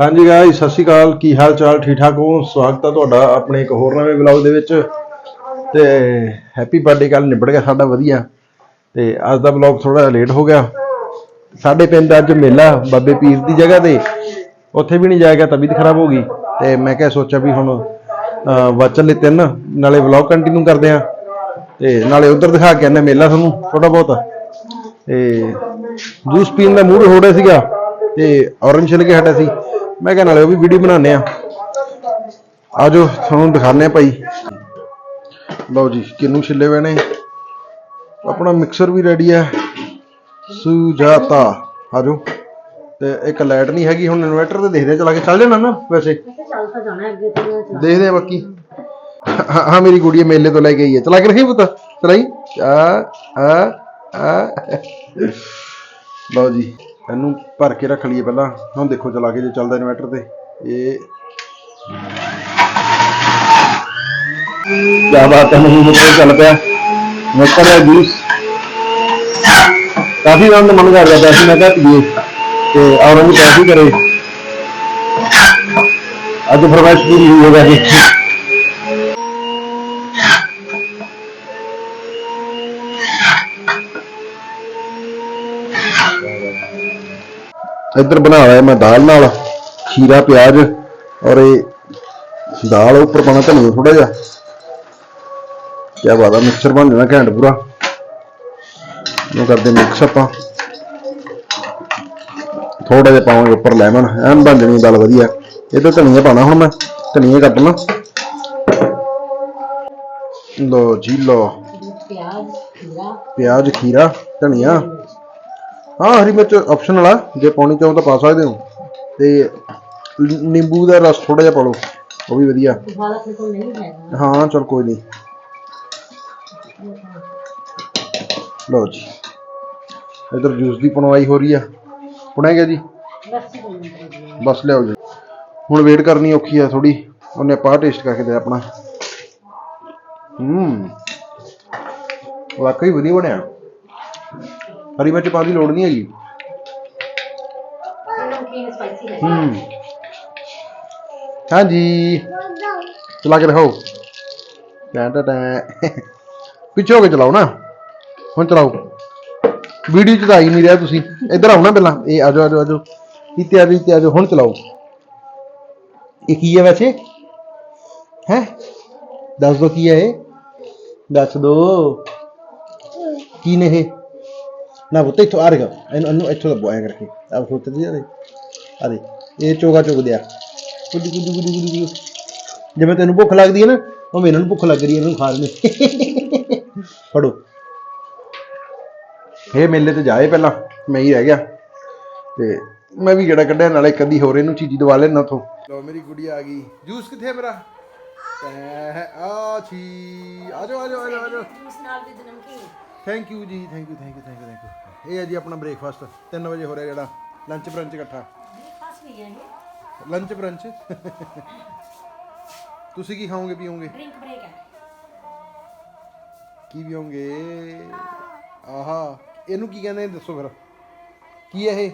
ਹਾਂਜੀ ਗਾਇਸ ਸਤਿ ਸ਼੍ਰੀ ਅਕਾਲ। ਕੀ ਹਾਲ ਚਾਲ ਠੀਕ ਠਾਕ ਹੋ? ਸਵਾਗਤ ਹੈ ਤੁਹਾਡਾ ਆਪਣੇ ਇੱਕ ਹੋਰ ਨਵੇਂ ਵਲੌਗ ਦੇ ਵਿੱਚ। ਤੇ ਹੈਪੀ ਬਰਥਡੇ ਕੱਲ ਨਿਬੜ ਗਿਆ ਸਾਡਾ ਵਧੀਆ। ਤੇ ਅੱਜ ਦਾ ਵਲੌਗ ਥੋੜਾ ਲੇਟ ਹੋ ਗਿਆ। ਸਾਡੇ ਪਿੰਡ ਅੱਜ ਮੇਲਾ, ਬਾਬੇ ਪੀਰ ਦੀ ਜਗ੍ਹਾ ਤੇ। ਉੱਥੇ ਵੀ ਨਹੀਂ ਜਾਏਗਾ ਤਬੀਅਤ ਖਰਾਬ ਹੋ ਗਈ। ਤੇ ਮੈਂ ਕਿਹਾ ਸੋਚਿਆ ਵੀ ਹੁਣ ਵਾਚਨ ਲਈ ਤਿੰਨ, ਨਾਲੇ ਵਲੌਗ ਕੰਟੀਨਿਊ ਕਰਦੇ ਆ। ਤੇ ਨਾਲੇ ਉਧਰ ਦਿਖਾ ਕੇ ਆਨੇ ਮੇਲਾ ਤੁਹਾਨੂੰ ਥੋੜਾ ਬਹੁਤ। ਤੇ ਜੂਸ ਪੀਣ ਦਾ ਮੂਡ ਹੋ ਰਿਹਾ ਸੀਗਾ। ਤੇ ਔਰੰਜ ਛਿਲ ਕੇ ਹਟਿਆ ਸੀ। ਮੈਂ ਕਿਹਾ ਨਾਲੇ ਉਹ ਵੀ ਵੀਡੀਓ ਬਣਾਉਂਦੇ ਆ। ਆਜੋ, ਤੁਹਾਨੂੰ ਦਿਖਾਉਂਦੇ ਆ ਭਾਈ। ਲਓ ਜੀ, ਕਿੰਨੂ ਛਿੱਲੇ ਹੋਏ ਨੇ। ਆਪਣਾ ਮਿਕਸਰ ਵੀ ਰੈਡੀ ਹੈ ਸੁਜਾਤਾ। ਆਜੋ। ਤੇ ਇੱਕ ਲਾਈਟ ਨਹੀਂ ਹੈਗੀ, ਹੁਣ ਇਨਵਰਟਰ ਤੇ ਦੇਖਦੇ ਚਲਾ ਕੇ ਚੱਲ ਜਾਣਾ ਨਾ, ਵੈਸੇ। ਚੱਲ ਜਾਣਾ ਅੱਗੇ ਤੋਂ ਦੇਖਦੇ ਆ ਬਾਕੀ। ਹਾਂ ਮੇਰੀ ਗੁੜੀਆ ਮੇਲੇ ਤੋਂ ਲੈ ਕੇ ਆਈ ਹੈ ਚਲਾ ਕੇ ਰੱਖੀ ਪੁੱਤ, ਚਲਾਈ। ਆ ਆ ਆ। ਲਓ ਜੀ। ਇਹਨੂੰ ਭਰ ਕੇ ਰੱਖ ਲਈਏ ਪਹਿਲਾਂ। ਹੁਣ ਦੇਖੋ ਚਲਾ ਕੇ ਜੇ ਚੱਲਦਾ ਇਨਵਰਟਰ ਤੇ। ਇਹ ਕਿਆ ਬਾਤ ਹੈ ਨਹੀਂ ਮੁਝੇ ਚੱਲ ਪਿਆ। ਮਿੱਤਰ ਦਾ ਜੂਸ ਕਾਫੀ ਵਾਰ ਦਾ ਮਨ ਕਰ ਰਿਹਾ ਪਿਆ ਸੀ, ਮੈਂ ਕਿਹਾ ਪੀਏ ਤੇ ਔਰ ਉਹਨੂੰ ਕਾਫੀ ਕਰੇ। ਅੱਜ ਫਰਮਾਇਸ਼ ਪੂਰੀ ਹੋਈ ਹੋਗਾ ਜੀ ਇੱਧਰ ਬਣਾ ਹੋਇਆ ਮੈਂ ਦਾਲ ਨਾਲ ਖੀਰਾ ਪਿਆਜ਼ ਔਰ ਇਹ ਦਾਲ ਉੱਪਰ ਪਾਣਾ ਧਨੀਆ ਥੋੜਾ ਜਿਹਾ। ਕਿਆ ਬਾਤ ਆ ਮਿਕਸਰ ਬਣ ਜਾਣਾ ਘੈਂਟ ਪੂਰਾ। ਇਹ ਕਰਦੇ ਮਿਕਸ ਆਪਾਂ। ਥੋੜਾ ਜਿਹਾ ਪਾਵਾਂਗੇ ਉੱਪਰ ਲੈਮਨ ਐਨ ਬਣ ਜਣੀ ਦਾਲ ਵਧੀਆ। ਇਹਦੇ ਧਨੀਆ ਪਾਣਾ ਹੁਣ ਮੈਂ ਧਨੀਆ ਕੱਟਣਾ ਲੋ। ਜੀ ਲੋ ਪਿਆਜ਼ ਖੀਰਾ। ਪਿਆਜ਼ ਖੀਰਾ ਧਨੀਆ। ਹਾਂ ਹਰੀ ਮਿਰਚ ਆਪਸ਼ਨਲ ਆ। ਜੇ ਪਾਉਣੀ ਚਾਹੋ ਤਾਂ ਪਾ ਸਕਦੇ ਹੋ। ਤੇ ਨਿੰਬੂ ਦਾ ਰਸ ਥੋੜਾ ਜਿਹਾ ਪਾ ਲਓ। ਉਹ ਵੀ ਵਧੀਆ। ਹਾਂ ਚਲ ਕੋਈ ਨਹੀਂ। ਲਓ ਜੀ। ਇਧਰ ਜੂਸ ਦੀ ਪਣਵਾਈ ਹੋ ਰਹੀ ਆ। ਪੁਣਿਆ ਗਿਆ ਜੀ ਬਸ ਲਿਆਓ ਜੀ। ਹੁਣ ਵੇਟ ਕਰਨੀ ਔਖੀ ਆ ਥੋੜੀ ਉਹਨੇ ਪਾ ਟੇਸਟ ਕਰਕੇ ਦੇ ਆਪਣਾ। ਹੂੰ। ਵਾਕਈ ਵਧੀਆ ਬਣਿਆ। ਹਰੀ ਮਿਰਚ ਪਾਉਣ ਦੀ ਲੋੜ ਨਹੀਂ ਹੈਗੀ। ਨਮਕੀਨ ਸਪਾਈਸੀ ਹੈ ਹੂੰ। ਹਾਂਜੀ। ਚਲਾ ਕੇ ਦਿਖਾਓ। ਟੈਂ ਟੈਂ ਟੈਂ। ਪਿੱਛੇ ਹੋ ਕੇ ਚਲਾਓ ਨਾ। ਹੁਣ ਚਲਾਓ। ਵੀਡੀਓ ਚ ਤਾਂ ਆਈ ਨਹੀਂ ਰਿਹਾ ਤੁਸੀਂ। ਇੱਧਰ ਆਓ ਨਾ ਪਹਿਲਾਂ। ਇਹ ਆਜੋ ਆਜੋ ਆਜੋ। ਇੱਥੇ ਆਜੋ ਇੱਥੇ ਆਜੋ। ਹੁਣ ਚਲਾਓ। ਇਹ ਕੀ ਹੈ ਵੈਸੇ? ਹੈ? ਦੱਸ ਦੋ ਕੀ ਹੈ ਇਹ? ਦੱਸ ਦੋ। ਕੀ ਨੇ ਇਹ? ਨਾ ਬੁੱਤੇ ਇੱਥੋਂ ਆ ਰਿਹਾ ਇਹਨੂੰ ਇਹਨੂੰ ਇੱਥੋਂ ਦਾ ਬੋਇਆ ਕਰਕੇ ਆਪ ਖੋਤ ਜੀ ਆ ਦੇ ਆ ਦੇ ਇਹ ਚੋਗਾ ਚੁਗ ਦਿਆ ਕੁੱਝ ਕੁੱਝ ਕੁੱਝ ਕੁੱਝ ਜਿਵੇਂ ਤੈਨੂੰ ਭੁੱਖ ਲੱਗਦੀ ਹੈ ਨਾ ਉਹ ਮੈਨੂੰ ਭੁੱਖ ਲੱਗ ਰਹੀ ਹੈ ਇਹਨੂੰ ਖਾ ਲੈਣੇ ਫੜੋ ਇਹ ਮੇਲੇ ਤੇ ਜਾਏ ਪਹਿਲਾਂ ਮੈਂ ਹੀ ਰਹਿ ਗਿਆ ਤੇ ਮੈਂ ਵੀ ਜਿਹੜਾ ਕੱਢਿਆ ਨਾਲੇ ਕਦੀ ਹੋਰ ਇਹਨੂੰ ਚੀਜ਼ੀ ਦਵਾ ਲੈਣਾ ਉਥੋਂ ਲੋ ਮੇਰੀ ਗੁੜੀ ਆ ਗਈ ਜੂਸ ਕਿੱਥੇ ਮੇਰਾ ਆ ਛੀ ਆ ਜਾਓ ਆ ਜਾਓ ਆ ਜਾਓ, ਆ ਜਾਓ ਜੂਸ ਨਾਲ ਦੀ namkeen thank you ji thank you thank you thank you thank you ਇਹ ਹੈ ਜੀ ਆਪਣਾ ਬ੍ਰੇਕਫਾਸਟ 3 ਵਜੇ ਹੋ ਰਿਹਾ ਜਿਹੜਾ ਲੰਚ ਬ੍ਰੰਚ ਇਕੱਠਾ। ਬ੍ਰੇਕਫਾਸਟ ਵੀ ਹੈ ਇਹ ਲੰਚ ਬ੍ਰੰਚ ਤੁਸੀਂ ਕੀ ਖਾਓਗੇ ਪੀਓਗੇ? ਡਰਿੰਕ ਬ੍ਰੇਕ ਹੈ। ਕੀ ਪੀਓਗੇ? ਆਹਾ ਇਹਨੂੰ ਕੀ ਕਹਿੰਦੇ ਦੱਸੋ ਫਿਰ। ਕੀ ਹੈ ਇਹ?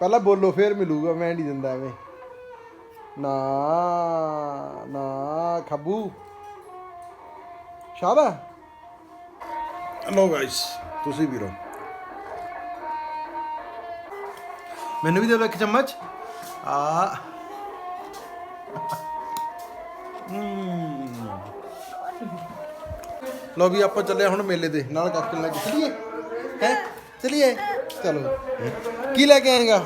ਪਹਿਲਾਂ ਬੋਲੋ ਫੇਰ ਮਿਲੂਗਾ ਮੈਂ ਨਹੀਂ ਦਿੰਦਾ ਐਵੇਂ। ਨਾ ਨਾ ਖੱਬੂ। ਸ਼ਾਦਾ ਲੋ ਗਾਇਸ ਤੁਸੀਂ ਵੀ ਰੋ ਮੈਨੂੰ ਵੀ ਦੇ ਦਿਓ ਇੱਕ ਚਮਚ। ਆ। ਲੋ ਵੀ ਆਪਾਂ ਚੱਲੇ ਹੁਣ ਮੇਲੇ ਦੇ। ਨਾਲ ਕਾਕੇ ਨੂੰ ਲੈ ਕੇ ਚਲੀਏ। ਹੈ? ਚਲੀਏ? ਚਲੋ। ਕੀ ਲੈ ਕੇ ਆਏਗਾ?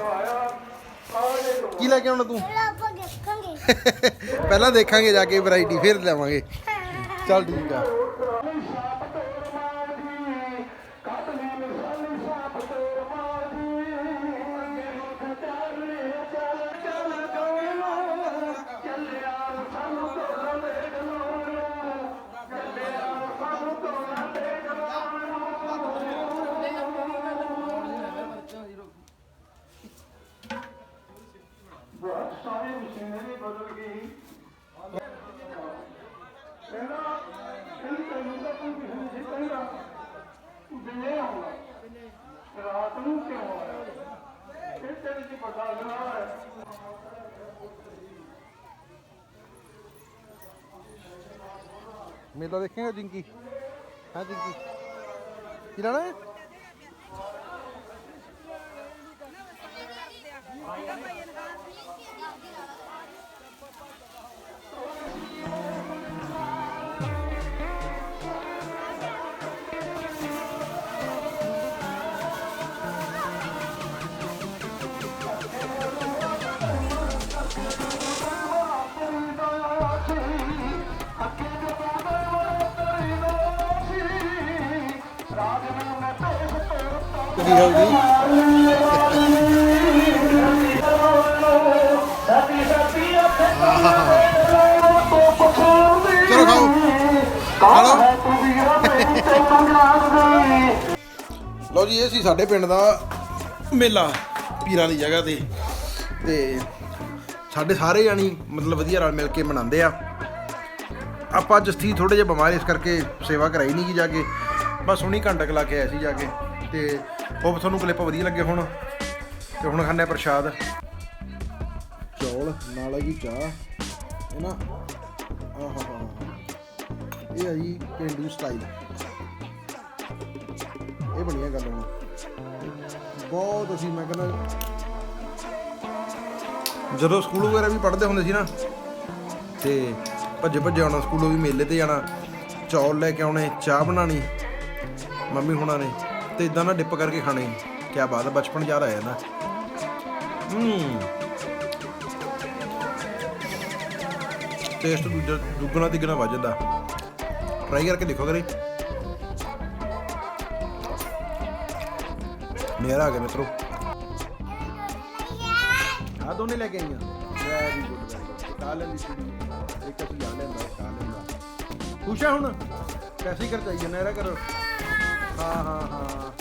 ਕੀ ਲੈ ਕੇ ਆਉਣਾ ਤੂੰ? ਆਪਾਂ ਦੇਖਾਂਗੇ। ਪਹਿਲਾਂ ਦੇਖਾਂਗੇ ਜਾ ਕੇ ਵੈਰਾਈਟੀ ਫਿਰ ਲਿਆਵਾਂਗੇ। ਚੱਲ ਠੀਕ ਆ। ਰਾਤ ਨੂੰ ਕਿਉਂ ਆਇਆ ਮੇਲਾ ਦੇਖੇਗਾ ਜਿੰਕੀ। ਹਾਂ ਜਿੰਕੀ। ਕੀ ਲੈਣਾ ਹੈ? ਕੀ ਹਾਲ ਜੀ। ਚਲੋ ਖਾਓ। ਖਾਓ ਲਓ ਜੀ, ਇਹ ਸੀ ਸਾਡੇ ਪਿੰਡ ਦਾ ਮੇਲਾ, ਪੀਰਾਂ ਦੀ ਜਗ੍ਹਾ ਤੇ। ਤੇ ਸਾਡੇ ਸਾਰੇ ਜਾਣੀ ਮਤਲਬ ਵਧੀਆ ਰਲ ਮਿਲ ਕੇ ਮਨਾਉਂਦੇ ਆ। ਆਪਾਂ ਜਸਤੀ ਥੋੜੇ ਜਿਹਾ ਬਿਮਾਰ ਇਸ ਕਰਕੇ ਸੇਵਾ ਕਰਾਈ ਨਹੀਂ ਜੀ ਜਾ ਕੇ। ਬਸ ਹੁਣੀ ਘੰਟਾ ਲਾ ਕੇ ਆਏ ਸੀ ਜਾ ਕੇ। ਤੇ ਉਹ ਤੁਹਾਨੂੰ ਕਲਿੱਪ ਵਧੀਆ ਲੱਗੇ ਹੁਣ ਤੇ ਹੁਣ ਖਾਂਦੇ ਆ ਪ੍ਰਸ਼ਾਦ। ਚੌਲ, ਨਾਲ ਹੈਗੀ ਚਾਹ, ਹੈ ਨਾ? ਆਹਾ ਇਹ ਹੈ ਜੀ ਪਿੰਡੂ ਸਟਾਈਲ। ਇਹ ਬਣੀਆਂ ਗੱਲ। ਹੁਣ ਬਹੁਤ ਅਸੀਂ, ਮੈਂ ਕਹਿੰਦਾ, ਜਦੋਂ ਸਕੂਲ ਵਗੈਰਾ ਵੀ ਪੜ੍ਹਦੇ ਹੁੰਦੇ ਸੀ ਨਾ, ਤੇ ਭੱਜੇ ਭੱਜੇ ਆਉਣਾ ਸਕੂਲੋਂ ਵੀ ਮੇਲੇ ਤੇ ਜਾਣਾ, ਚੌਲ ਲੈ ਕੇ ਆਉਣੇ, ਚਾਹ ਬਣਾਣੀ ਮੰਮੀ ਹੁਣਾਂ ਨੇ। ਤੇ ਇਦਾਂ ਨਾ ਡਿਪ ਕਰਕੇ ਖਾਣੇ ਕਿਆ ਬਾਤ ਹੈ ਬਚਪਨ ਯਾਦ ਆ ਜਾਂਦਾ ਹੂੰ। ਟੇਸਟ ਦੂਜਾ, ਦੁੱਗਣਾ ਤਿੱਗਣਾ ਵੱਜ ਜਾਂਦਾ। ਟਰਾਈ ਕਰਕੇ ਦੇਖੋ ਕਰੇ ਮੇਰਾ ਆ ਗਿਆ ਮਿੱਤਰੋ। ਆ ਦੋਨੇ ਲੈ ਕੇ ਆਈਆਂ। ਵੈਰੀ ਗੁੱਡ ਕਾਲਨ ਦੀ ਕੁੜੀ ਇੱਕ ਅਸੀਂ ਆ ਲੈਂਦਾ ਇੱਕ ਆ ਖੁਸ਼ ਆ ਹੁਣ? ਪੈਸੇ ਕਰ ਚਾਹੀਏ ਨਾ ਇਹਦਾ ਕਰੋ। ਹਾਂ ਹਾਂ ਹਾਂ